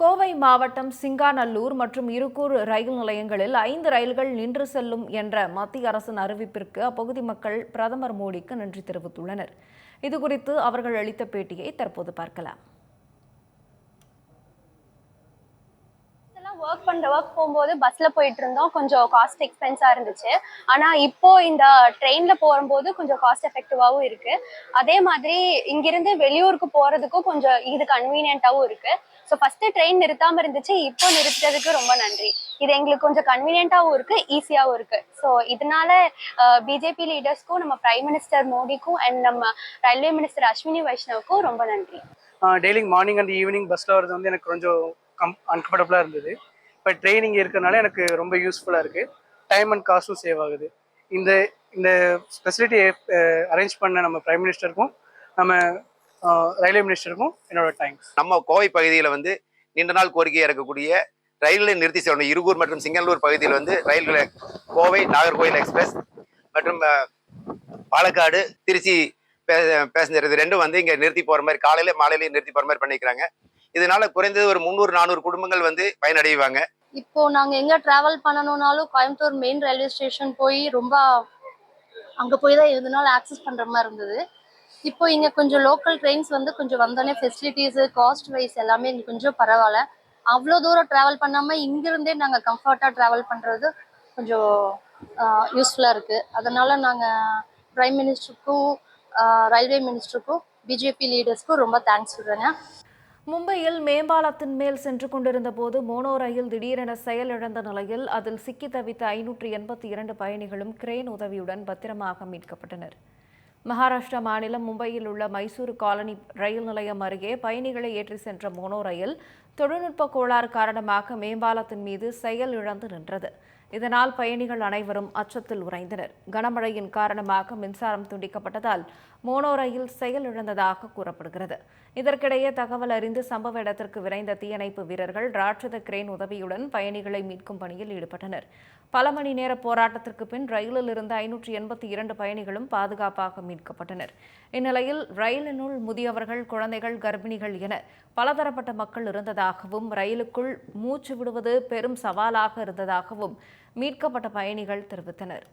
கோவை மாவட்டம் சிங்காநல்லூர் மற்றும் இருக்கூர் ரயில் நிலையங்களில் ஐந்து ரயில்கள் நின்று செல்லும் என்ற மத்திய அரசின் அறிவிப்பிற்கு அப்பகுதி மக்கள் பிரதமர் மோடிக்கு நன்றி தெரிவித்துள்ளனர். இதுகுறித்து அவர்கள் அளித்த பேட்டியை தற்போது பார்க்கலாம் எல்லாம் ஒர்க் பண்ற ஒர்க் போகும்போது பஸ்ல போயிட்டு இருந்தோம். கொஞ்சம் காஸ்ட் எக்ஸ்பென்ஸா இருந்துச்சு. ஆனா இப்போ இந்த ட்ரெயின்ல போகும்போது கொஞ்சம் காஸ்ட் எஃபெக்டிவாவும் இருக்கு. அதே மாதிரி இங்கிருந்து வெளியூருக்கு போறதுக்கும் கொஞ்சம் இது கன்வீனியன்ட்டாவும் இருக்கு. ஸோ ஃபர்ஸ்ட் ட்ரெயின் நிறுத்தாம இருந்துச்சு. இப்போ நிறுத்ததுக்கு ரொம்ப நன்றி. இது எங்களுக்கு கொஞ்சம் கன்வீனியன்ட்டாவும் இருக்கு ஈஸியாகவும் இருக்கு. ஸோ இதனால பிஜேபி லீடர்ஸ்க்கும் நம்ம பிரைம் மினிஸ்டர் மோடிக்கும் அண்ட் நம்ம ரயில்வே மினிஸ்டர் அஸ்வினி வைஷ்ணவுக்கும் ரொம்ப நன்றி. டெய்லி மார்னிங் அண்ட் ஈவினிங் பஸ்ஸில் வரது வந்து எனக்கு கொஞ்சம் கம் அன்கம்ஃபர்டபுளாக இருந்தது. இப்போ ட்ரைனிங் இருக்கிறதுனால எனக்கு ரொம்ப யூஸ்ஃபுல்லாக இருக்குது டைம் அண்ட் காஸ்ட்டும் சேவ் ஆகுது. இந்த இந்த ஃபெசிலிட்டி அரேஞ்ச் பண்ண நம்ம பிரைம் மினிஸ்டருக்கும் நம்ம ரயில்வே மினிஸ்டருக்கும் என்னோட தேங்க்ஸ் நம்ம கோவை பகுதியில் வந்து நீண்ட நாள் கோரிக்கையாக இருக்கக்கூடிய ரயில்களை நிறுத்தி செல்லணும் இருகூர் மற்றும் சிங்கனூர் பகுதியில் வந்து ரயில்களை கோவை நாகர்கோவில் எக்ஸ்பிரஸ் மற்றும் பாலக்காடு திருச்சி பேசஞ்சர் இது ரெண்டும் வந்து இங்கே நிறுத்தி போகிற மாதிரி காலையில மாலையிலையும் நிறுத்தி போகிற மாதிரி பண்ணிக்கிறாங்க. இதனால குறைந்தது ஒரு முந்நூறு நானூறு குடும்பங்கள் வந்து பயனடைவாங்க. இப்போ நாங்க எங்க டிராவல் பண்ணணும்னாலும் கோயம்புத்தூர் மெயின் ரயில்வே ஸ்டேஷன் போய் ரொம்ப அங்க போய் தான் இருந்தனால ஆக்சஸ் பண்ற மாதிரி இருந்தது. இப்போ இங்க கொஞ்சம் லோக்கல் ட்ரெயின்ஸ் வந்து கொஞ்சம் வந்தோடனே ஃபெசிலிட்டிஸ் காஸ்ட் வைஸ் எல்லாமே இங்க கொஞ்சம் பரவாயில்ல. அவ்வளோ தூரம் டிராவல் பண்ணாம இங்கிருந்தே நாங்க கம்ஃபர்ட்டா டிராவல் பண்றது கொஞ்சம் யூஸ்ஃபுல்லா இருக்கு. அதனால நாங்க பிரைம் மினிஸ்டருக்கும் ரயில்வே மினிஸ்டருக்கும் பிஜேபி லீடர்ஸ்க்கும் ரொம்ப தேங்க்ஸ் சொல்றேங்க. மும்பையில் மேம்பாலத்தின் மேல் சென்று கொண்டிருந்த போது மோனோ ரயில் திடீரென செயலிழந்த நிலையில் அதில் சிக்கி தவித்த ஐநூற்றி எண்பத்தி இரண்டு பயணிகளும் கிரேன் உதவியுடன் பத்திரமாக மீட்கப்பட்டனர். மகாராஷ்டிரா மாநிலம் மும்பையில் உள்ள மைசூரு காலனி ரயில் நிலையம் அருகே பயணிகளை ஏற்றி சென்ற மோனோ ரயில் தொழில்நுட்ப கோளாறு காரணமாக மேம்பாலத்தின் மீது செயல் இழந்து நின்றது. இதனால் பயணிகள் அனைவரும் அச்சத்தில் உறைந்தனர். கனமழையின் காரணமாக மின்சாரம் துண்டிக்கப்பட்டதால் மோனோ ரயில் செயலிழந்ததாக கூறப்படுகிறது. இதற்கிடையே தகவல் அறிந்து சம்பவ இடத்திற்கு விரைந்த தீயணைப்பு வீரர்கள் ராட்சத கிரேன் உதவியுடன் பயணிகளை மீட்கும் பணியில் ஈடுபட்டனர். பல மணி நேர போராட்டத்திற்கு பின் ரயிலில் இருந்த ஐநூற்றி எண்பத்தி இரண்டு பயணிகளும் பாதுகாப்பாக மீட்கப்பட்டனர். இந்நிலையில் ரயிலினுள் முதியவர்கள் குழந்தைகள் கர்ப்பிணிகள் என பலதரப்பட்ட மக்கள் இருந்ததாகவும் ரயிலுக்குள் மூச்சு விடுவது பெரும் சவாலாக இருந்ததாகவும் மீட்கப்பட்ட பயணிகள் தெரிவித்தனர்.